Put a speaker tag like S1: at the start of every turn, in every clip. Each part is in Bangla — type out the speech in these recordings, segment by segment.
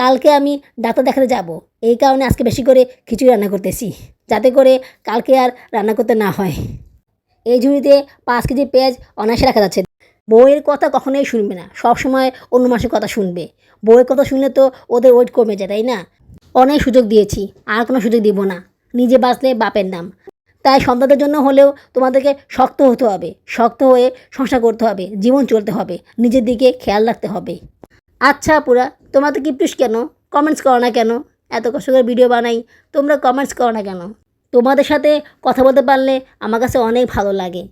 S1: কালকে আমি ডাক্তার দেখাতে যাব। এই কারণে আজকে বেশি করে খিচুড়ি রান্না করতেছি, যাতে করে কালকে আর রান্না করতে না হয়। এই ঝুড়িতে পাঁচ কেজি পেঁয়াজ অনায়াসে রাখা যাচ্ছে। বউয়ের কথা কখনোই শুনবে না সব সময় অন্য মাসের কথা শুনবে। বউয়ের কথা শুনলে তো ওদের ওয়েট কমে যায়, তাই না? অনেক সুযোগ দিয়েছি, আর কোনো সুযোগ দিব না। নিজে বাঁচলে বাপের নাম। তাই সন্তানদের জন্য হলেও তোমাদেরকে শক্ত হতে হবে, শক্ত হয়ে সংসার করতে হবে, জীবন চলতে হবে, নিজের দিকে খেয়াল রাখতে হবে। আচ্ছা আপুরা, তোমরা তো কিপটুস কেন? কমেন্টস করো না কেন? এত কষ্ট করে ভিডিও বানাই, তোমরা কমেন্টস করো না কেন? তোমাদের সাথে কথা বলতে পারলে আমার কাছে অনেক ভালো লাগে।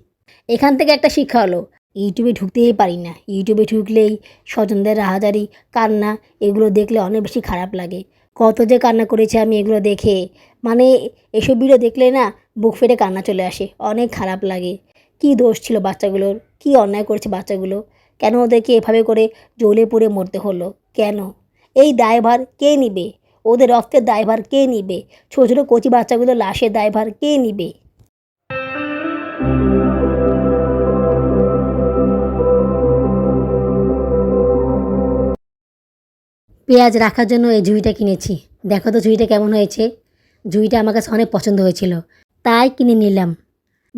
S1: এখান থেকে একটা শিক্ষা হলো, ইউটিউবে ঢুকতেই পারি না। ইউটিউবে ঢুকলেই স্বজনদের রাহাজারি, কান্না, এগুলো দেখলে অনেক বেশি খারাপ লাগে। কত যে কান্না করেছে আমি এগুলো দেখে মানে এসব ভিডিও দেখলে না বুক ফেটে কান্না চলে আসে, অনেক খারাপ লাগে। কী দোষ ছিল বাচ্চাগুলোর? কী অন্যায় করেছে বাচ্চাগুলো? কেন ওদেরকে এভাবে করে জ্বলে পড়ে মরতে হলো? কেন? এই দায়ভার কে নিবে? ওদের রক্তের দায়ভার কে নিবে? ছোটো ছোটো কচি বাচ্চাগুলো লাশের দায়ভার কে নিবে? পেঁয়াজ রাখার জন্য এই ঝুড়িটা কিনেছি। দেখো তো ঝুড়িটা কেমন হয়েছে? ঝুড়িটা আমার কাছে অনেক পছন্দ হয়েছিল। তাই কিনে নিলাম।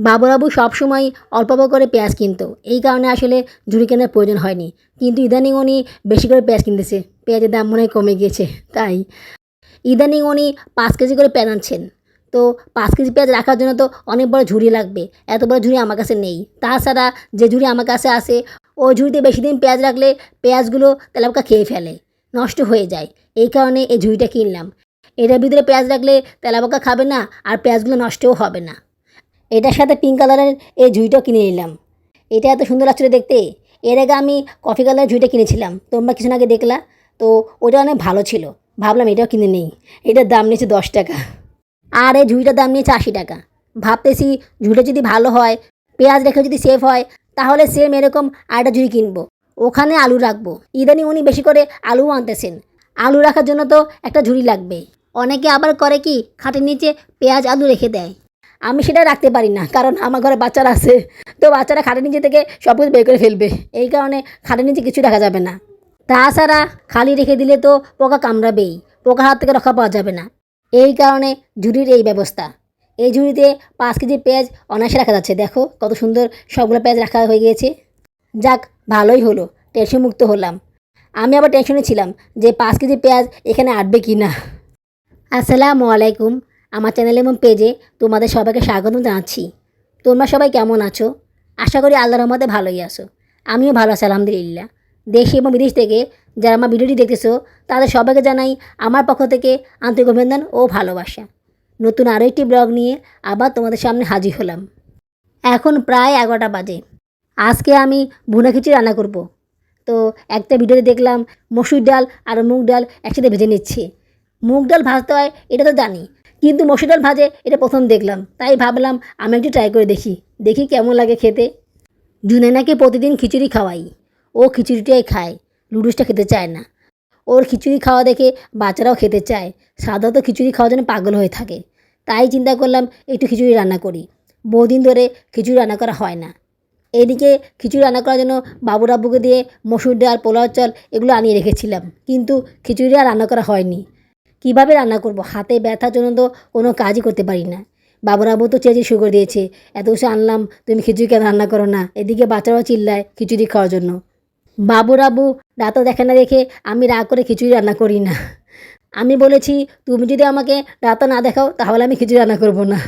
S1: বাবুরাবু সবসময় অল্প অল্প করে পেঁয়াজ কিনতো। এই কারণে আসলে ঝুড়ি কেনার প্রয়োজন হয়নি। কিন্তু ইদানিং উনি বেশি করে পেঁয়াজ কিনতেছে। পেঁয়াজের দাম মনে হয় কমে গিয়েছে। তাই ইদানিং উনি পাঁচ কেজি করে পেঁয়াজ আনছেন। তো পাঁচ কেজি পেঁয়াজ রাখার জন্য তো অনেক বড় ঝুড়ি লাগবে। এত বড় ঝুড়ি আমার কাছে নেই। তাছাড়া যে ঝুড়ি আমার কাছে আসে ওই ঝুড়িতে বেশি দিন পেঁয়াজ রাখলে পেঁয়াজগুলো তেলাপোকা খেয়ে ফেলে, নষ্ট হয়ে যায়। এই কারণে এই ঝুড়িটা কিনলাম। এটার ভিতরে পেঁয়াজ রাখলে তেলাপোকা খাবে না, আর পেঁয়াজগুলো নষ্টও হবে না। এটার সাথে পিঙ্ক কালারের এই ঝুড়িটাও কিনে নিলাম। এটা এত সুন্দর লাগছিল দেখতে। এর আগে আমি কফি কালারের ঝুড়িটা কিনেছিলাম। তোমরা কিছুদিন আগে দেখলা। তো ওটা অনেক ভালো ছিল। ভাবলাম এটাও কিনে নেই। এটার দাম নিয়েছে দশ টাকা। আর এই ঝুড়িটার দাম নিয়েছে আশি টাকা। ভাবতেছি ঝুড়িটা যদি ভালো হয়, পেঁয়াজ রেখে যদি সেফ হয়, তাহলে সেম এরকম আরেকটা ঝুড়ি কিনবো। ওখানে আলু রাখব। ইদানিং উনি বেশি করে আলুও আনতেছেন। আলু রাখার জন্য তো একটা ঝুড়ি লাগবে। অনেকে আবার করে কি, খাটের নিচে পেঁয়াজ আলু রেখে দেয়। আমি সেটা রাখতে পারি না, কারণ আমার ঘরে বাচ্চারা আছে। তো বাচ্চারা খাটের নিচে থেকে সব কিছু বের করে ফেলবে। এই কারণে খাটের নিচে কিছু রাখা যাবে না। তাছাড়া খালি রেখে দিলে তো পোকা কামড়াবেই পোকা হাত থেকে রক্ষা পাওয়া যাবে না। এই কারণে ঝুড়ির এই ব্যবস্থা। এই ঝুড়িতে পাঁচ কেজি পেঁয়াজ অনায়াসে রাখা যাচ্ছে। দেখো কত সুন্দর সবগুলো পেঁয়াজ রাখা হয়ে গিয়েছে। যাক, ভালোই হলো টেনশন মুক্ত হলাম। আমি আবার টেনশনে ছিলাম যে পাঁচ কেজি পেঁয়াজ এখানে আটবে কি না আসসালামু আলাইকুম। আমার চ্যানেল এবং পেজে তোমাদের সবাইকে স্বাগত জানাচ্ছি। তোমরা সবাই কেমন আছো? আশা করি আল্লাহর রহমতে ভালোই আছো। আমিও ভালো আছি, আলহামদুলিল্লাহ। দেশে এবং বিদেশ থেকে যারা আমার ভিডিওটি দেখতেছো, তাদের সবাইকে জানাই আমার পক্ষ থেকে আন্তরিক অভিনন্দন ও ভালোবাসা। নতুন আরও একটি ব্লগ নিয়ে আবার তোমাদের সামনে হাজির হলাম। এখন প্রায় এগারোটা বাজে। আজকে আমি ভুনা খিচুড়ি রান্না করব। তো একটা ভিডিওতে দেখলাম মসুর ডাল আর মুগ ডাল একসাথে ভেজে নিচ্ছে। মুগ ডাল ভাজতে হয়, এটা তো জানি। কিন্তু মসুর ডাল ভাজে, এটা প্রথম দেখলাম। তাই ভাবলাম, আমি একটু ট্রাই করে দেখি। দেখি কেমন লাগে খেতে। জুনেনাকে প্রতিদিন খিচুড়ি খাওয়াই। ও খিচুড়িটাই খায় লুডুসটা খেতে চায় না। ওর খিচুড়ি খাওয়া দেখে বাচ্চারাও খেতে চায়। সাধারণত খিচুড়ি খাওয়ার জন্য পাগল হয়ে থাকে। তাই চিন্তা করলাম, একটু খিচুড়ি রান্না করি। বহুদিন ধরে খিচুড়ি রান্না করা হয় না। এদিকে খিচুড়ি রান্না করার জন্য বাবুর আব্বুকে দিয়ে মসুর ডাল, পোলাও চাল এগুলো আনিয়ে রেখেছিলাম। কিন্তু খিচুড়ি আর রান্না করা হয়নি। কীভাবে রান্না করব? হাতে ব্যথার জন্য তো কোনো কাজই করতে পারি না। বাবুর আব্বু তো শুরু করে দিয়েছে। এত কিছু আনলাম, তুমি খিচুড়ি কেন রান্না করো না? এদিকে বাচ্চারাও চিল্লায় খিচুড়ি খাওয়ার জন্য। বাবুর আব্বু রাতও দেখে না দেখে আমি রাগ করে খিচুড়ি রান্না করি না। আমি বলেছি, তুমি যদি আমাকে রাতও না দেখাও, তাহলে আমি খিচুড়ি রান্না করব না।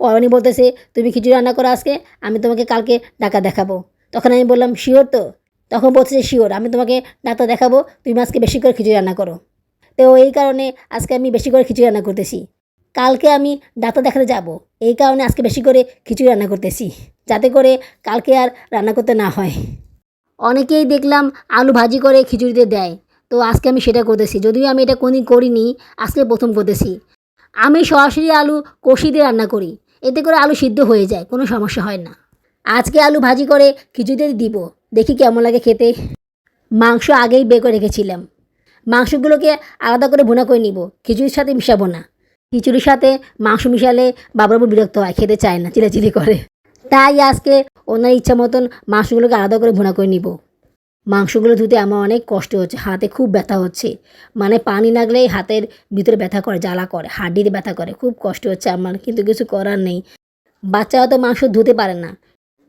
S1: পরনি বলতেছে, তুমি খিচুড়ি রান্না করো আজকে, আমি তোমাকে কালকে ডাকা দেখাবো। তখন আমি বললাম, শিওর তো? তখন বলছে শিওর, আমি তোমাকে ডাক্তার দেখাবো, তুমি আজকে বেশি করে খিচুড়ি রান্না করো। তো এই কারণে আজকে আমি বেশি করে খিচুড়ি রান্না করতেছি। কালকে আমি ডাক্তার দেখাতে যাব। এই কারণে আজকে বেশি করে খিচুড়ি রান্না করতেছি, যাতে করে কালকে আর রান্না করতে না হয়। অনেকেই দেখলাম আলু ভাজি করে খিচুড়িতে দেয়, তো আজকে আমি সেটা করতেছি। যদিও আমি এটা কোনদিন করিনি, আজকে প্রথম করতেছি। আমি সরাসরি আলু কষি দিয়ে রান্না করি, এতে করে আলু সিদ্ধ হয়ে যায়, কোনো সমস্যা হয় না। আজকে আলু ভাজি করে খিচুড়িতে দিব, দেখি কেমন লাগে খেতে। মাংস আগেই বের করে রেখেছিলাম। মাংসগুলোকে আলাদা করে ভুনা করে নিব। খিচুড়ির সাথে মিশাবো না। খিচুড়ির সাথে মাংস মিশালে বাবার বাবুরাবু বিরক্ত হয়, খেতে চায় না, চিলাচিলি করে। তাই আজকে ওনার ইচ্ছা মতন মাংসগুলোকে আলাদা করে ভুনা করে নিব। মাংসগুলো ধুতে আমার অনেক কষ্ট হচ্ছে, হাতে খুব ব্যথা হচ্ছে। মানে পানি লাগলেই হাতের ভিতরে ব্যথা করে, জ্বালা করে, হাড্ডিতে ব্যথা করে, খুব কষ্ট হচ্ছে আমার, কিন্তু কিছু করার নেই। বাচ্চারা তো মাংস ধুতে পারে না।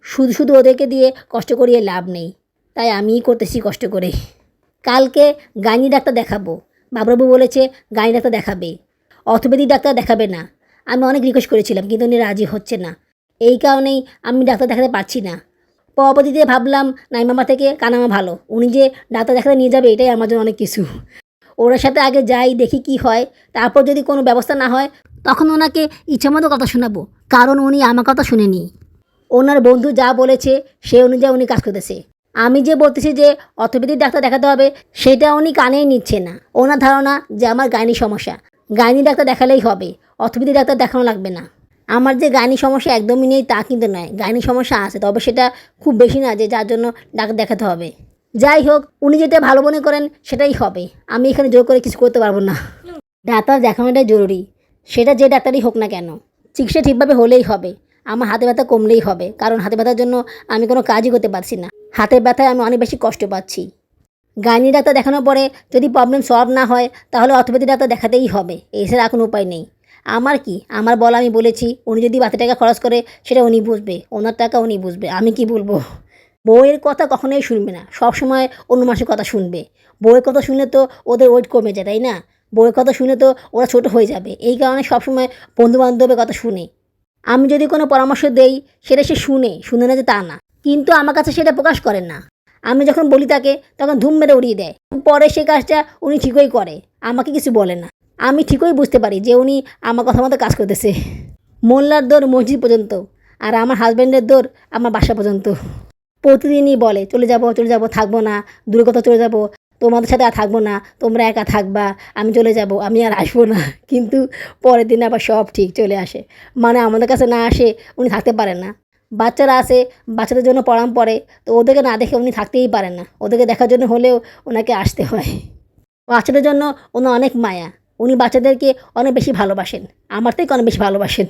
S1: শুধু শুধু ওদেরকে দিয়ে কষ্ট করিয়ে লাভ নেই। তাই আমিই করতেছি কষ্ট করে। কালকে গাইনি ডাক্তার দেখাবো। বাবুবাবু বলেছে গাইনি ডাক্তার দেখাবে। অর্থোপেডিক ডাক্তার দেখাবে না। আমি অনেক রিকোয়েস্ট করেছিলাম, কিন্তু উনি রাজি হচ্ছে না। এই কারণেই আমি ডাক্তার দেখাতে পারছি না। পরবর্তীতে ভাবলাম, নাইমামা থেকে কানামা ভালো। উনি যে ডাক্তার দেখাতে নিয়ে যাবে, এটাই আমার জন্য অনেক কিছু। ওনার সাথে আগে যাই, দেখি কি হয়। তারপর যদি কোনো ব্যবস্থা না হয়, তখন ওনাকে ইচ্ছামতো কথা শোনাবো। কারণ উনি আমার কথা শুনেনি। ওনার বন্ধু যা বলেছে, সে অনুযায়ী উনি কাজ করতেছে। আমি যে বলতেছি যে অর্থোপেডিক ডাক্তার দেখাতে হবে, সেটা উনি কানেই নিচ্ছে না। ওনার ধারণা যে আমার গাইনি সমস্যা। গাইনি ডাক্তার দেখালেই হবে অর্থোপেডিক ডাক্তার দেখানো লাগবে না। আমার যে গাইনি সমস্যা একদমই নেই, তা কিন্তু নয়। গাইনি সমস্যা আছে, তবে সেটা খুব বেশি না যে যার জন্য ডাক্তার দেখাতে হবে। যাই হোক, উনি যেটা ভালো মনে করেন, সেটাই হবে। আমি এখানে জোর করে কিছু করতে পারব না। ডাক্তার দেখানোটাই জরুরি। সেটা যে ডাক্তারই হোক না কেন, চিকিৎসা ঠিকভাবে হলেই হবে। আমার হাতে ব্যথা কমলেই হবে, কারণ হাতে ব্যথার জন্য আমি কোনো কাজই করতে পারছি না। হাতের ব্যথায় আমি অনেক বেশি কষ্ট পাচ্ছি। গাইনি ডাক্তার দেখানোর পরে যদি প্রবলেম সলভ না হয়, তাহলে অর্থোপেডিক ডাক্তার দেখাতেই হবে। এছাড়া কোনো উপায় নেই। আমার কি? আমার বলা আমি বলেছি, উনি যদি বাতি টাকা খরচ করে, সেটা উনি বুঝবে। ওনার টাকা উনি বুঝবে। আমি কি বলব? বউয়ের কথা কখনোই শুনবে না। সব সময় অন্য মাসের কথা শুনবে। বউয়ের কথা শুনলে তো ওদের ওয়েট কমে যায়, তাই না? বউয়ের কথা শুনে তো ওরা ছোট হয়ে যাবে। এই কারণে সবসময় বন্ধুবান্ধবের কথা শুনে। আমি যদি কোনো পরামর্শ দেই, সেটা সে শুনে। শুনে না যে তা না। কিন্তু আমার কাছে সেটা প্রকাশ করেন না। আমি যখন বলি তাকে, তখন ধুম মেরে উড়িয়ে দেয়। পরে সে কাজটা উনি ঠিকই করে, আমাকে কিছু বলে না। আমি ঠিকই বুঝতে পারি যে উনি আমার কথা মতো কাজ করতেছে। মোল্লার দৌড় মসজিদ পর্যন্ত আর আমার হাজব্যান্ডের দৌড় আমার বাসা পর্যন্ত। প্রতিদিনই বলে, চলে যাব চলে যাব, থাকব না। দূরে কোথাও চলে যাব। তোমাদের সাথে আর থাকব না। তোমরা একা থাকবা। আমি চলে যাব, আমি আর আসব না। কিন্তু পরের দিন আবার সব ঠিক চলে আসে। মানে আমাদের কাছে না আসে, উনি থাকতে পারেন না। বাচ্চারা আসে, বাচ্চাদের জন্য পড়াম পড়ে, তো ওদেরকে না দেখে উনি থাকতেই পারেন না। ওদেরকে দেখার জন্য হলেও ওনাকে আসতে হয়। বাচ্চাদের জন্য ওনার অনেক মায়া। উনি বাচ্চাদেরকে অনেক বেশি ভালোবাসেন। আমার থেকে অনেক বেশি ভালোবাসেন।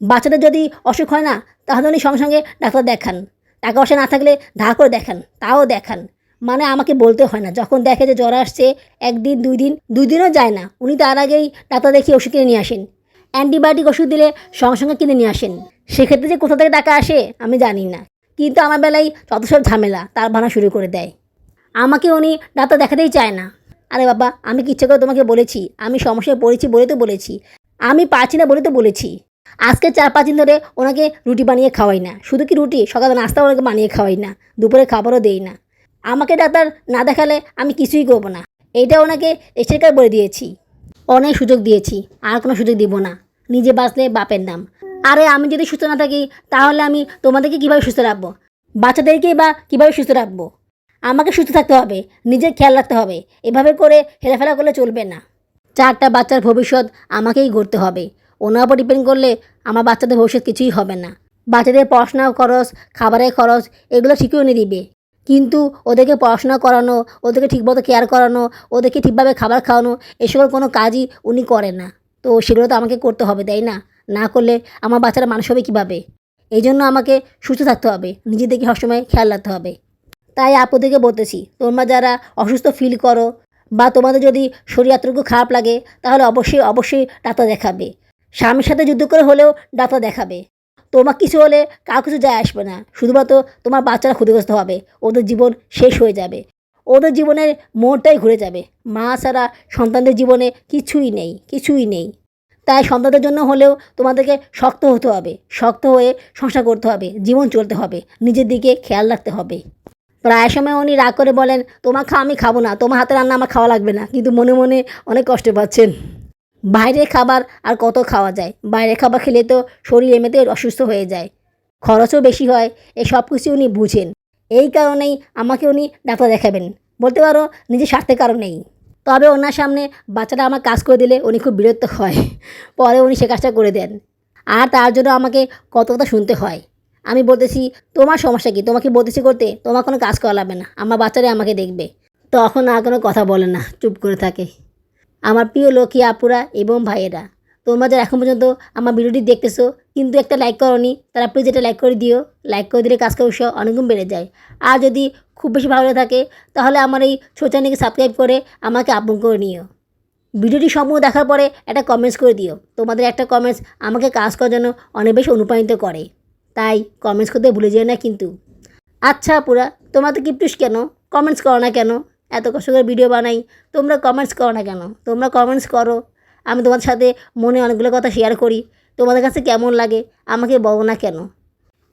S1: বাচ্চাদের যদি অসুখ হয় না, তাহলে উনি সঙ্গে সঙ্গে ডাক্তার দেখান। টাকা পয়সা না থাকলে ধা করে দেখান, তাও দেখান। মানে আমাকে বলতে হয় না। যখন দেখে যে জ্বর আসছে, একদিন, দুই দিন, দুই দিনও যায় না। উনি তার আগেই ডাক্তার দেখিয়ে ওষুধ কিনে নিয়ে আসেন। অ্যান্টিবায়োটিক ওষুধ দিলে সঙ্গে সঙ্গে কিনে নিয়ে আসেন। সেক্ষেত্রে যে কোথা থেকে টাকা আসে, আমি জানি না। কিন্তু আমার বেলায় যত সব ঝামেলা, তার ভাড়া শুরু করে দেয়। আমাকে উনি ডাক্তার দেখাতেই চায় না। আরে বাবা, আমি ইচ্ছে করে তোমাকে বলেছি? আমি সমস্যায় পড়েছি বলে তো বলেছি। আমি পারছি না বলে তো বলেছি। আজকে চার পাঁচ দিন ধরে ওনাকে রুটি বানিয়ে খাওয়াই না। শুধু কি রুটি? সকালে নাস্তা ওনাকে বানিয়ে খাওয়াই না। দুপুরে খাবারও দেই না। আমাকে ডাক্তার না দেখালে আমি কিছুই করব না। এইটা ওনাকে এসেকার বলে দিয়েছি? অনেক সুযোগ দিয়েছি। আর কোনো সুযোগ দিব না। নিজে বাঁচলে বাপের নাম। আরে আমি যদি সুস্থ না থাকি, তাহলে আমি তোমাদেরকে কীভাবে সুস্থ রাখব? বাচ্চাদেরকে বা কীভাবে সুস্থ রাখব? আমাকে সুস্থ থাকতে হবে, নিজের খেয়াল রাখতে হবে। এভাবে করে হেলাফেলা করলে চলবে না। চারটা বাচ্চার ভবিষ্যৎ আমাকেই গড়তে হবে। ওনার উপর ডিপেন্ড করলে আমার বাচ্চাদের ভবিষ্যৎ কিছুই হবে না। বাচ্চাদের পড়াশোনার খরচ, খাবারের খরচ, এগুলো ঠিকই উনি দিবে। কিন্তু ওদেরকে পড়াশোনা করানো, ওদেরকে ঠিকমতো কেয়ার করানো, ওদেরকে ঠিকভাবে খাবার খাওয়ানো এসবের কোনো কাজই উনি করেন না। তো সেগুলো তো আমাকে করতে হবে, তাই না? না করলে আমার বাচ্চারা মানুষ হবে কীভাবে? এই জন্য আমাকে সুস্থ থাকতে হবে, নিজেদেরকে সবসময় খেয়াল রাখতে হবে। তাই আপুদেরকে বলতেছি, তোমরা যারা অসুস্থ ফিল করো বা তোমাদের যদি শরীর এতটুকু খারাপ লাগে, তাহলে অবশ্যই অবশ্যই ডাক্তার দেখাবে। স্বামীর সাথে যুদ্ধ করে হলেও ডাক্তার দেখাবে। তোমার কিছু হলে কাউ কিছু যায় আসবে না, শুধুমাত্র তোমার বাচ্চারা ক্ষতিগ্রস্ত হবে, ওদের জীবন শেষ হয়ে যাবে। ওদের জীবনের মোড়টাই ঘুরে যাবে। মা ছাড়া সন্তানদের জীবনে কিছুই নেই কিছুই নেই। তাই সন্তানদের জন্য হলেও তোমাদেরকে শক্ত হতে হবে, শক্ত হয়ে সংসার করতে হবে, জীবন চলতে হবে, নিজের দিকে খেয়াল রাখতে হবে। প্রায় সময় উনি রাগ করে বলেন তোমার খাওয়া আমি খাব না, তোমার হাতে রান্না আমার খাওয়া লাগবে না। কিন্তু মনে মনে অনেক কষ্ট পাচ্ছেন। বাইরের খাবার আর কত খাওয়া যায়? বাইরের খাবার খেলে তো শরীর এমনিতে অসুস্থ হয়ে যায়। খরচও বেশি হয় এই সব কিছু উনি বুঝেন। এই কারণেই আমাকে উনি ডাক্তার দেখাবেন। বলতে পারো, নিজের স্বার্থের কারণেই তবে ওনার সামনে বাচ্চাটা আমার কাজ করে দিলে উনি খুব বিরক্ত হয়। পরে উনি সে কাজটা করে দেন। আর তার জন্য আমাকে কত কথা শুনতে হয়। আমি বলতেছি, তোমার সমস্যা কি? তোমাকে বলতেছি করতে তোমার কোনো কাজ করা লাগবে না। আমার বাচ্চারাই আমাকে দেখবে। তখন আর কোনো কথা বলে না, চুপ করে থাকে। আমার প্রিয় লক্ষ্মী আপুরা এবং ভাইয়েরা তোমরা যারা এখন পর্যন্ত আমার ভিডিওটি দেখতেছো, কিন্তু একটা লাইক করনি, তারা প্লিজ এটা লাইক করে দিও। লাইক করে দিলে কাজ করার উৎসাহ অনেকগুণ বেড়ে যায়। আর যদি খুব বেশি ভালো থাকে, তাহলে আমার এই চ্যানেলকে সাবস্ক্রাইব করে আমাকে আপন করে নিও। ভিডিওটি সম্পূর্ণ দেখার পরে একটা কমেন্টস করে দিও। তোমাদের একটা কমেন্টস আমাকে কাজ করার জন্য অনেক বেশি অনুপ্রাণিত করে। তাই কমেন্টস করতে ভুলে যেও না কিন্তু। আচ্ছা পুরা তোমরা তো কিপটুস কেন? কমেন্টস করো না কেন? এত কষ্ট করে ভিডিও বানাই, তোমরা কমেন্টস করো না কেন? তোমরা কমেন্টস করো আমি তোমাদের সাথে মনে অনেকগুলো কথা শেয়ার করি। তোমাদের কাছে কেমন লাগে? আমাকে বলো না কেন?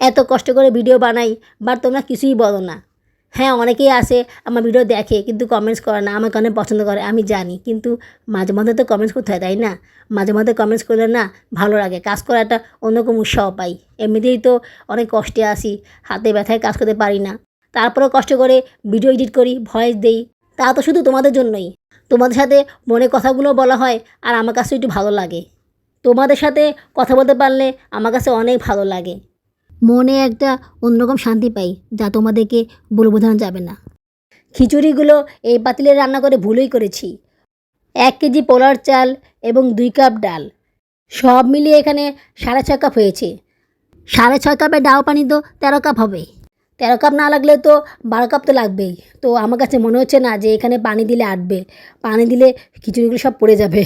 S1: এত কষ্ট করে ভিডিও বানাই বাট তোমরা কিছুই বলো না। হ্যাঁ অনেকেই আসে আমার ভিডিও দেখে, কিন্তু কমেন্টস করে না, আমাকে অনেক পছন্দ করে, আমি জানি। কিন্তু মাঝে মধ্যে তো কমেন্টস করতে হয়, তাই না? মাঝে মধ্যে কমেন্টস করলে না, ভালো লাগে। কাজ করার একটা অন্যরকম উৎসাহ পাই। এমনিতেই তো অনেক কষ্টে আসি হাতে ব্যথায় কাজ করতে পারি না। তারপরেও কষ্ট করে ভিডিও এডিট করি ভয়েস দেই। তা তো শুধু তোমাদের জন্যই। তোমাদের সাথে মনে কথাগুলো বলা হয় আর আমার কাছে একটু ভালো লাগে। তোমাদের সাথে কথা বলতে পারলে আমার কাছে অনেক ভালো লাগে। মনে একটা অন্যরকম শান্তি পাই যা তোমাদেরকে বলে বোঝানো যাবে না। খিচুড়িগুলো এই পাতিলে রান্না করে ভুলই করেছি। এক কেজি পোলার চাল এবং দুই কাপ ডাল। সব মিলিয়ে এখানে সাড়ে ছয় কাপ হয়েছে। সাড়ে ছয় কাপের ডাও পানি তো তেরো কাপ হবে। তেরো কাপ না লাগলে তো বারো কাপ তো লাগবেই। তো আমার কাছে মনে হচ্ছে না যে এখানে পানি দিলে আটবে। পানি দিলে খিচুড়িগুলো সব পড়ে যাবে।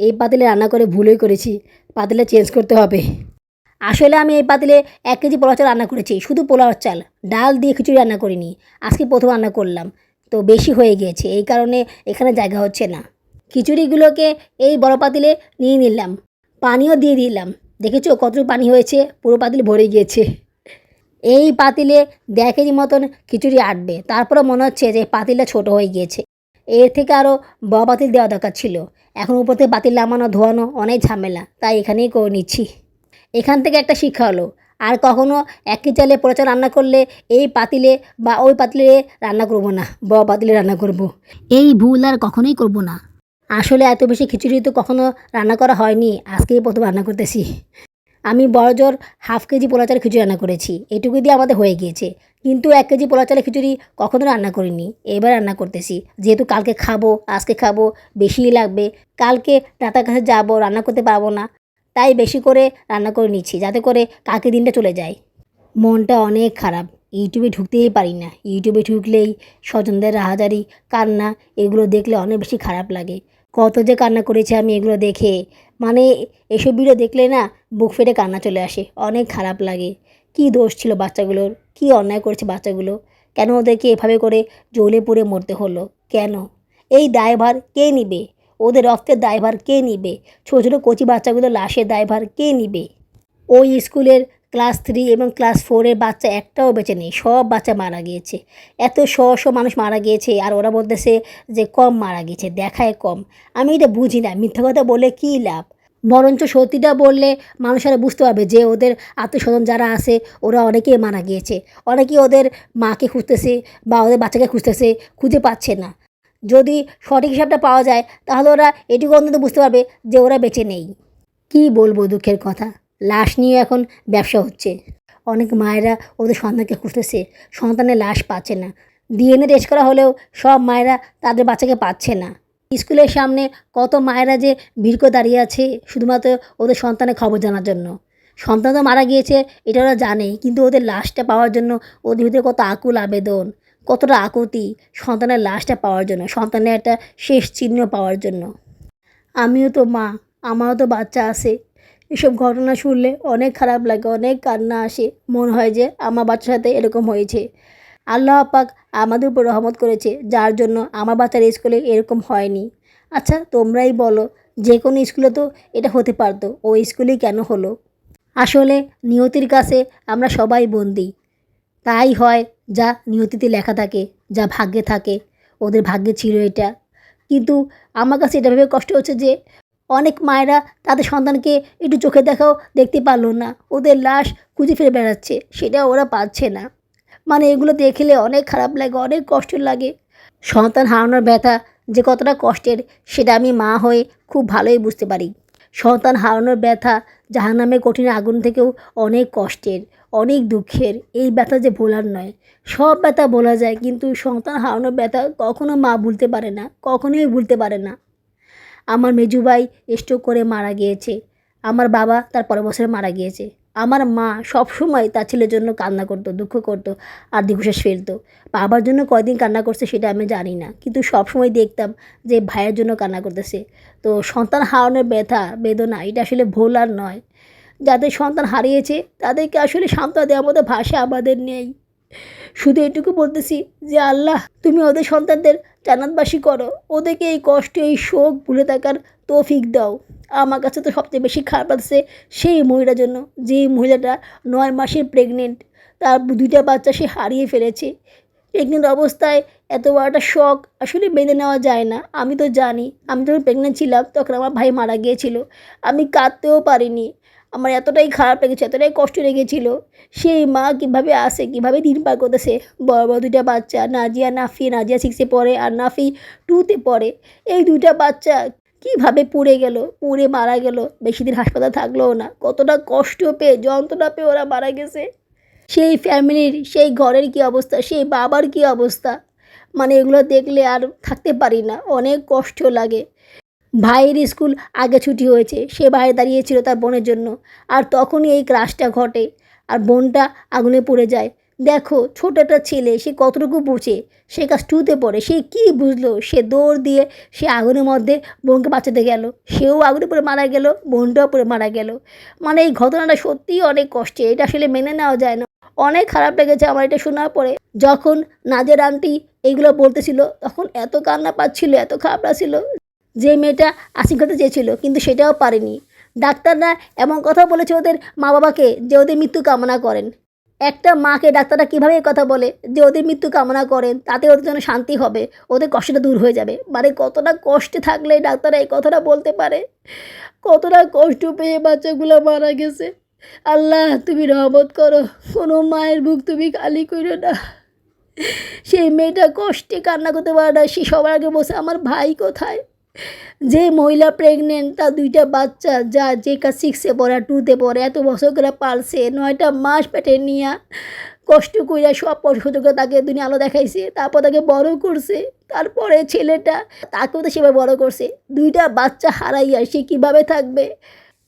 S1: এই পাতিলে রান্না করে ভুলই করেছি। পাতিলে চেঞ্জ করতে হবে। আসলে আমি এই পাতিলে এক কেজি পোলাও চাল রান্না করেছি। শুধু পোলাও চাল। ডাল দিয়ে খিচুড়ি রান্না করিনি। আজকে প্রথম রান্না করলাম। তো বেশি হয়ে গিয়েছে। এই কারণে এখানে জায়গা হচ্ছে না। খিচুড়িগুলোকে এই বড় পাতিলে নিয়ে নিলাম। পানিও দিয়ে দিলাম। দেখেছ কতটুকু পানি হয়েছে? পুরো পাতিল ভরে গিয়েছে। এই পাতিলে কেজি মতন খিচুড়ি আটবে। তারপরে মনে হচ্ছে যে পাতিলটা ছোট হয়ে গিয়েছে। এর থেকে আরও বড় পাতিল দেওয়া দরকার ছিল। এখন উপর থেকে পাতিল নামানো, ধোয়ানো অনেক ঝামেলা, তাই এখানেই করে নিচ্ছি। এখান থেকে একটা শিক্ষা হলো, আর কখনও একই চালে পোড়া চাল রান্না করলে এই পাতিলে বা ওই পাতিলে রান্না করব না বড় পাতিলে রান্না করব। এই ভুল আর কখনোই করব না। আসলে এত বেশি খিচুড়ি তো কখনো রান্না করা হয়নি, আজকেই প্রথম রান্না করতেছি। আমি বড় জোর হাফ কেজি পোলা চালের খিচুড়ি রান্না করেছি। এটুকু দিয়ে আমাদের হয়ে গিয়েছে। কিন্তু এক কেজি পোলা চালের খিচুড়ি কখনো রান্না করিনি। এবার রান্না করতেছি। যেহেতু কালকে খাব, আজকে খাব বেশিই লাগবে, কালকে দাতার কাছে যাব, রান্না করতে পারব না, তাই বেশি করে রান্না করে নিচ্ছি, যাতে করে কালকে দিনটা চলে যায়। মনটা অনেক খারাপ। ইউটিউবে ঢুকতেই পারি না। ইউটিউবে ঢুকলেই স্বজনদের রাহাজারি, কান্না, এগুলো দেখলে অনেক বেশি খারাপ লাগে। কত যে কান্না করেছি আমি এগুলো দেখে। মানে এসব ভিডিও দেখলে না বুক ফেটে কান্না চলে আসে। অনেক খারাপ লাগে। কি দোষ ছিল বাচ্চাগুলোর? কি অন্যায় করেছে বাচ্চাগুলো? কেন ওদেরকে এভাবে করে জ্বলে পুড়ে মরতে হলো? কেন? এই দায়ভার কে নিবে? ওদের রক্তের দায়ভার কে নিবে? ছোটো ছোটো কচি বাচ্চাগুলো লাশের দায়ভার কে নিবে? ওই স্কুলের ক্লাস থ্রি এবং ক্লাস ফোরের বাচ্চা একটাও বেঁচে নেই, সব বাচ্চা মারা গিয়েছে। এত শ শ মানুষ মারা গিয়েছে আর ওরা বলতেছে যে কম মারা গিয়েছে, দেখায় কম। আমি এটা বুঝি না, মিথ্যা কথা বলে কী লাভ? বরঞ্চ সত্যিটা বললে মানুষেরা বুঝতে পারবে যে ওদের আত্মীয়স্বজন যারা আছে, ওরা অনেকেই মারা গিয়েছে। অনেকেই ওদের মাকে খুঁজতেছে বা ওদের বাচ্চাকে খুঁজতেছে, খুঁজে পাচ্ছে না। যদি সঠিক হিসাবটা পাওয়া যায়, তাহলে ওরা এটুকু অন্তত বুঝতে পারবে যে ওরা বেঁচে নেই। কি বলব দুঃখের কথা? লাশ নিয়ে এখন ব্যবসা হচ্ছে। অনেক মায়েরা ওদের সন্তানকে খুঁজতেছে। সন্তানের লাশ পাচ্ছে না। ডিএনএ টেস্ট করা হলেও সব মায়েরা তাদের বাচ্চাকে পাচ্ছে না। স্কুলের সামনে কত মায়েরা যে ভিড় করে দাঁড়িয়ে আছে শুধুমাত্র ওদের সন্তানের খবর জানার জন্য। সন্তান তো মারা গিয়েছে, এটা ওরা জানে, কিন্তু ওদের লাশটা পাওয়ার জন্য ওদের ভিতরে কত আকুল আবেদন, কতটা আকুতি সন্তানের লাশটা পাওয়ার জন্য, সন্তানের একটা শেষ চিহ্ন পাওয়ার জন্য। আমিও তো মা, আমারও তো বাচ্চা আছে। এসব ঘটনা শুনলে অনেক খারাপ লাগে, অনেক কান্না আসে। মনে হয় যে আমার বাচ্চার সাথে এরকম হয়েছে। আল্লাহ পাক আমাদের উপর রহমত করেছে, যার জন্য আমার বাচ্চার স্কুলে এরকম হয়নি। আচ্ছা তোমরাই বলো, যে কোনো স্কুলে তো এটা হতে পারতো ওই স্কুলেই কেন হলো? আসলে নিয়তির কাছে আমরা সবাই বন্দি। তাই হয় যা নিয়তিতে লেখা থাকে, যা ভাগ্যে থাকে, ওদের ভাগ্যে ছিল এটা। কিন্তু আমার কাছে এটা ভেবে কষ্ট হচ্ছে যে অনেক মায়েরা তাদের সন্তানকে একটু চোখে দেখাও দেখতে পারল না। ওদের লাশ খুঁজে ফিরে বেড়াচ্ছে, সেটা ওরা পাচ্ছে না। মানে এগুলো দেখলে অনেক খারাপ লাগে, অনেক কষ্ট লাগে। সন্তান হারানোর ব্যথা যে কতটা কষ্টের, সেটা আমি মা হয়ে খুব ভালোই বুঝতে পারি। সন্তান হারানোর ব্যথা জাহান্নামের কঠিন আগুন থেকেও অনেক কষ্টের, অনেক দুঃখের। এই ব্যথা যে ভোলার নয়, সব ব্যথা বলা যায়, কিন্তু সন্তান হারানোর ব্যথা কখনো মা ভুলতে পারে না, কখনোই ভুলতে পারে না। আমার মেজু ভাই স্ট্রোক করে মারা গিয়েছে। আমার বাবা তার পরের বছরে মারা গিয়েছে। আমার মা সবসময় তার ছেলের জন্য কান্না করতো, দুঃখ করতো আর দীর্ঘশ্বাস ফেলতো। বাবার জন্য কয়দিন কান্না করছে সেটা আমি জানি না, কিন্তু সবসময় দেখতাম যে ভাইয়ের জন্য কান্না করতেছে। তো সন্তান হারানোর ব্যথা, বেদনা, এটা আসলে ভুল আর নয়। যাদের সন্তান হারিয়েছে, তাদেরকে আসলে সান্ত্বনা দেওয়ার মতো ভাষা আমাদের নেই। শুধু এটুকু বলতেছি যে আল্লাহ, তুমি ওদের সন্তানদের জান্নাতবাসী করো। ওদেরকে এই কষ্ট, এই শোক ভুলে থাকার তৌফিক দাও। আমার কাছে তো সবচেয়ে বেশি খারাপ লাগছে সেই মহিলার জন্য। যে মহিলাটা নয় মাসের প্রেগনেন্ট তার দুইটা বাচ্চা সে হারিয়ে ফেলেছে। প্রেগনেন্ট অবস্থায় এত বড় একটা শখ আসলে বেঁধে নেওয়া যায় না। আমি তো জানি, আমি যখন প্রেগনেন্ট ছিলাম তখন আমার ভাই মারা গিয়েছিল। আমি কাঁদতেও পারিনি। আমার এতটাই খারাপ লেগেছে, এতটাই কষ্ট লেগেছিলো। সেই মা কীভাবে আসে, কীভাবে দিন পার করতেছে? বড় বড় দুইটা বাচ্চা, নাজিয়া, নাফি, নাজিয়া সিক্সে পড়ে আর নাফি টুতে পড়ে। এই দুইটা বাচ্চা কীভাবে পুড়ে গেল? পুড়ে মারা গেল? বেশি দিন হাসপাতাল থাকলেও না। কতটা কষ্ট পেয়ে, যন্ত্রণা পেয়ে ওরা মারা গেছে। সেই ফ্যামিলির, সেই ঘরের কী অবস্থা? সেই বাবার কী অবস্থা? মানে এগুলো দেখলে আর থাকতে পারি না। অনেক কষ্ট লাগে। ভাইয়ের স্কুল আগে ছুটি হয়েছে, সে বাইরে দাঁড়িয়েছিল তার বোনের জন্য। আর তখনই এই ক্রাশটা ঘটে আর বোনটা আগুনে পড়ে যায়। দেখো ছোট একটা ছেলে, সে কতটুকু বুঝে? সে কাজ টুতে পড়ে, সে কি বুঝলো? সে দৌড় দিয়ে সে আগুনের মধ্যে বোনকে বাঁচাতে গেল। সেও আগুনে পড়ে মারা গেল, বোনটাও পড়ে মারা গেল। মানে এই ঘটনাটা সত্যিই অনেক কষ্টে, এটা আসলে মেনে নেওয়া যায় না। অনেক খারাপ লেগেছে আমার এটা শোনার পরে। যখন নাজের আন্টি এইগুলো বলতেছিল, তখন এত কান্না পাচ্ছিল, এত খারাপ লাগছিল। যে মেয়েটা আসিং করতে চেয়েছিল, কিন্তু সেটাও পারেনি। ডাক্তাররা এমন কথা বলেছে ওদের মা বাবাকে যে ওদের মৃত্যু কামনা করেন। একটা মাকে ডাক্তাররা কীভাবে কথা বলে? যে ওদের মৃত্যু কামনা করেন, তাতে ওদের জন্য শান্তি হবে, ওদের কষ্টটা দূর হয়ে যাবে। মানে কতটা কষ্টে থাকলে ডাক্তাররা এই কথাটা বলতে পারে? কতটা কষ্ট পেয়ে বাচ্চাগুলো মারা গেছে। আল্লাহ, তুমি রহমত করো, কোনো মায়ের বুক তুমি খালি করো না। সেই মেয়েটা কষ্টে কান্না করতে পারে না, সে সবার আগে বসে আমার ভাই কোথায়? যে মহিলা প্রেগনেন্ট তার দুইটা বাচ্চা, যা যে কাজ সিক্সে পড়ে টুতে পড়ে, এত বছর করে পালছে, নয়টা মাস পেটে নিয়ে কষ্ট কইরা সব করে তাকে দুনিয়া আলো দেখাইছে, তারপর তাকে বড় করছে, তারপরে ছেলেটা তাকেও তো সেভাবে বড় করছে, দুইটা বাচ্চা হারাইয়া সে কীভাবে থাকবে?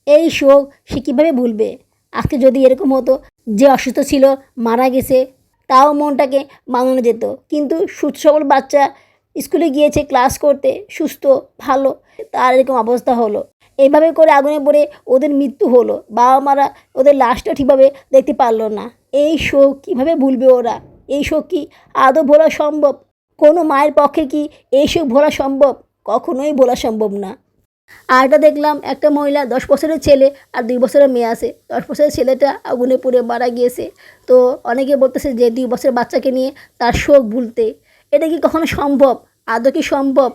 S1: এই শোক সে কীভাবে ভুলবে? আজকে যদি এরকম হতো যে অসুস্থ ছিল, মারা গেছে, তাও মনটাকে মানানো যেত, কিন্তু সুস্থ সবল বাচ্চা স্কুলে গিয়েছে, ক্লাস করতে, সুস্থ, ভালো, তার এরকম অবস্থা হলো। এইভাবে করে আগুনে পড়ে ওদের মৃত্যু হলো। বাবা মারা ওদের লাশটা ঠিকভাবে দেখতে পারল না। এই শোক কীভাবে ভুলবে ওরা? এই শোক কি আদৌ ভোলা সম্ভব? কোনো মায়ের পক্ষে কি এই শোক ভোলা সম্ভব? কখনোই ভোলা সম্ভব না। আর একটা দেখলাম, একটা মহিলা দশ বছরের ছেলে আর দুই বছরের মেয়ে আছে। দশ বছরের ছেলেটা আগুনে পুড়ে মারা গিয়েছে। তো অনেকে বলতেছে যে দুই বছরের বাচ্চাকে নিয়ে তার শোক ভুলতে। এটা কি কখনো সম্ভব? আদৌ কি সম্ভব?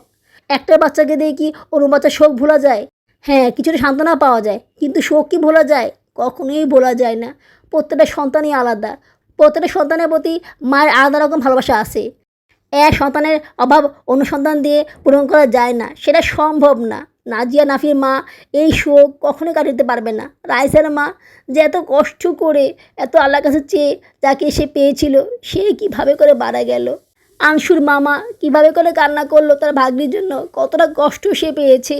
S1: একটা বাচ্চাকে দিয়ে কি অন্য বাচ্চার শোক ভোলা যায়? হ্যাঁ কিছুটা সান্ত্বনা পাওয়া যায়, কিন্তু শোক কি ভোলা যায়? কখনোই ভোলা যায় না। প্রত্যেকটা সন্তানই আলাদা। প্রত্যেকটা সন্তানের প্রতি মায়ের আলাদা রকম ভালোবাসা আছে। এক সন্তানের অভাব অন্য সন্তান দিয়ে পূরণ করা যায় না, সেটা সম্ভব না। নাজিয়া নাফির মা এই শোক কখনোই কাটাতে পারবে না। রাইসের মা যে এত কষ্ট করে, এত আল্লাহর কাছে চেয়ে যাকে সে পেয়েছিল, সে কীভাবে করে মারা গেল? আনসুর মামা কীভাবে করে কান্না করল তার ভাগ্নির জন্য কতটা কষ্ট সে পেয়েছে।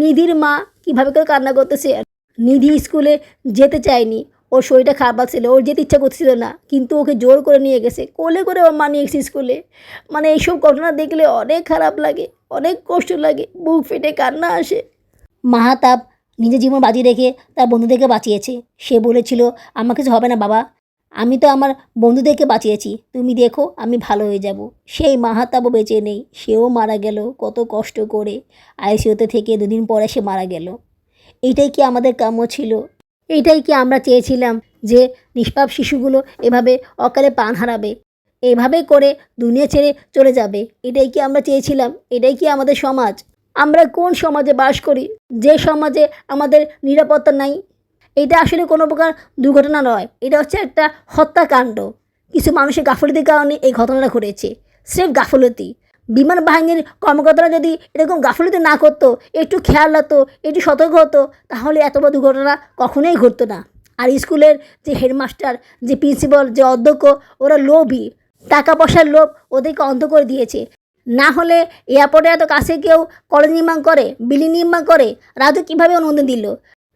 S1: নিধির মা কীভাবে করে কান্না করতেছে। নিধি স্কুলে যেতে চায়নি। ওর শরীরটা খারাপ ছিল, ওর যেতে ইচ্ছা করছিল না, কিন্তু ওকে জোর করে নিয়ে গেছে। কোলে করে ওর মা নিয়ে গেছে স্কুলে। মানে এইসব ঘটনা দেখলে অনেক খারাপ লাগে, অনেক কষ্ট লাগে, বুক ফেটে কান্না আসে। মাহাতাপ নিজের জীবন বাঁচিয়ে রেখে তার বন্ধুদেরকে বাঁচিয়েছে। সে বলেছিল, আমার কিছু হবে না বাবা। আমি তো আমার বন্ধুদেরকে বাঁচিয়েছি। তুমি দেখো, আমি ভালো হয়ে যাব। সেই মাহাতাবও বেঁচে নেই। সেও মারা গেল কত কষ্ট করে। আইসিউতে থেকে দুদিন পরে সে মারা গেল। এইটাই কি আমাদের কাম্য ছিল? এইটাই কি আমরা চেয়েছিলাম যে নিষ্পাপ শিশুগুলো এভাবে অকালে প্রাণ হারাবে? এভাবে করে দুনিয়া ছেড়ে চলে যাবে। এটাই কি আমরা চেয়েছিলাম? এটাই কি আমাদের সমাজ? আমরা কোন সমাজে বাস করি? যে সমাজে আমাদের নিরাপত্তা নাই এটা আসলে কোনো প্রকার দুর্ঘটনা নয়। এটা হচ্ছে একটা হত্যাকাণ্ড। কিছু মানুষের গাফলতির কারণে এই ঘটনাটা ঘটেছে। স্রেফ গাফলতি। বিমান বাহিনীর কর্মকর্তারা যদি এরকম গাফলতি না করতো, একটু খেয়াল রাখতো, একটু সতর্ক হতো, তাহলে এত বড় দুর্ঘটনা কখনোই ঘটতো না। আর স্কুলের যে হেডমাস্টার, যে প্রিন্সিপাল, যে অধ্যক্ষ, ওরা লোভী। টাকা পয়সার লোভ ওদেরকে অন্ধ করে দিয়েছে। না হলে এয়ারপোর্টে এত কাছে কেউ কলেজ নির্মাণ করে, বিল্ডিং নির্মাণ করে, রাজু কীভাবে অনুমোদন দিল?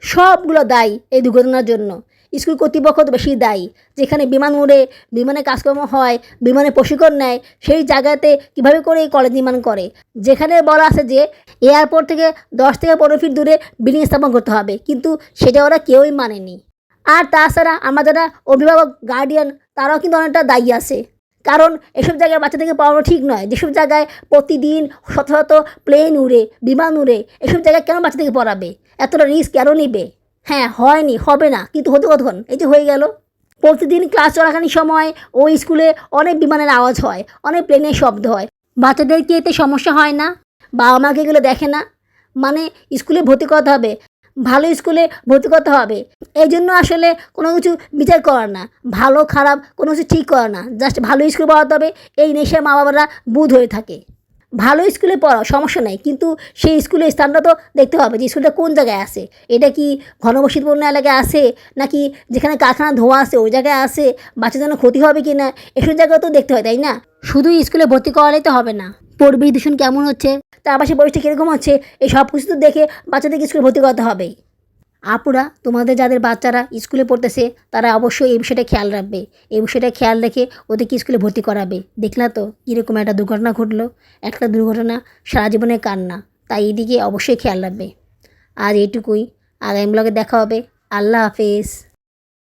S1: সবগুলো দায়ী এই দুর্ঘটনার জন্য। স্কুল কর্তৃপক্ষ তো বেশি দায়ী। যেখানে বিমান উড়ে বিমানে কাজকর্ম হয়, বিমানে প্রশিক্ষণ নেয়, সেই জায়গাতে কীভাবে করে এই কলেজ নির্মাণ করে? যেখানে বলা আছে যে, এয়ারপোর্ট থেকে দশ থেকে পনেরো ফিট দূরে বিল্ডিং স্থাপন করতে হবে, কিন্তু সেটা ওরা কেউই মানেনি। আর তাছাড়া আমরা যারা অভিভাবক গার্ডিয়ান তারাও কিন্তু অনেকটা দায়ী আছে। কারণ এসব জায়গায় বাচ্চাদেরকে পড়ানো ঠিক নয়। যেসব জায়গায় প্রতিদিন শত শত প্লেন উড়ে, বিমান উড়ে, এসব জায়গায় কেন বাচ্চাদেরকে পড়াবে? এতটা রিস্ক কেন নিবে? হ্যাঁ হয়নি, হবে না, কিন্তু হতে কতক্ষণ? এই যে হয়ে গেল। প্রতিদিন ক্লাস চলাকালীন সময় ওই স্কুলে অনেক বিমানের আওয়াজ হয়, অনেক প্লেনের শব্দ হয়। বাচ্চাদের কি এতে সমস্যা হয় না? বাবা মাকে এগুলো দেখে না? মানে স্কুলে ভর্তি করতে হবে, ভালো স্কুলে ভর্তি করতে হবে। এই জন্য আসলে কোনো কিছু বিচার করা না, ভালো খারাপ কোনো কিছু ঠিক করা না। জাস্ট ভালো স্কুলে পড়াতে হবে, এই নেশে মা বাবারা বুধ হয়ে থাকে। ভালো স্কুলে পড়াও সমস্যা নেই। কিন্তু সেই স্কুলের স্থানটা তো দেখতে হবে যে স্কুলটা কোন জায়গায় আছে। এটা কি ঘনবসতিপূর্ণ এলাকায় আছে, নাকি যেখানে কারখানা ধোয়া আছে ওই জায়গায় আছে বাচ্চার জন্য ক্ষতি হবে কি না এসব জায়গায় তো দেখতে হয়, তাই না? শুধু স্কুলে ভর্তি করালেই তো হবে না। পরিবেশ দূষণ কেমন হচ্ছে, তার পাশে পরিবেশটা কীরকম হচ্ছে, এই সব কিছু তো দেখে বাচ্চাদেরকে স্কুলে ভর্তি করতে হবে। আপুরা, তোমাদের যাদের বাচ্চারা স্কুলে পড়তেছে, তারা অবশ্যই এই বিষয়টা খেয়াল রাখবে। এই বিষয়টা খেয়াল রেখে ওদেরকে স্কুলে ভর্তি করাবে। দেখলা তো, কীরকম একটা দুর্ঘটনা ঘটলো। একটা দুর্ঘটনা, সারা জীবনে কান্না। তাই এদিকে অবশ্যই খেয়াল রাখবে। আর এটুকুই আগামী ব্লগে দেখা হবে। আল্লাহ হাফেজ।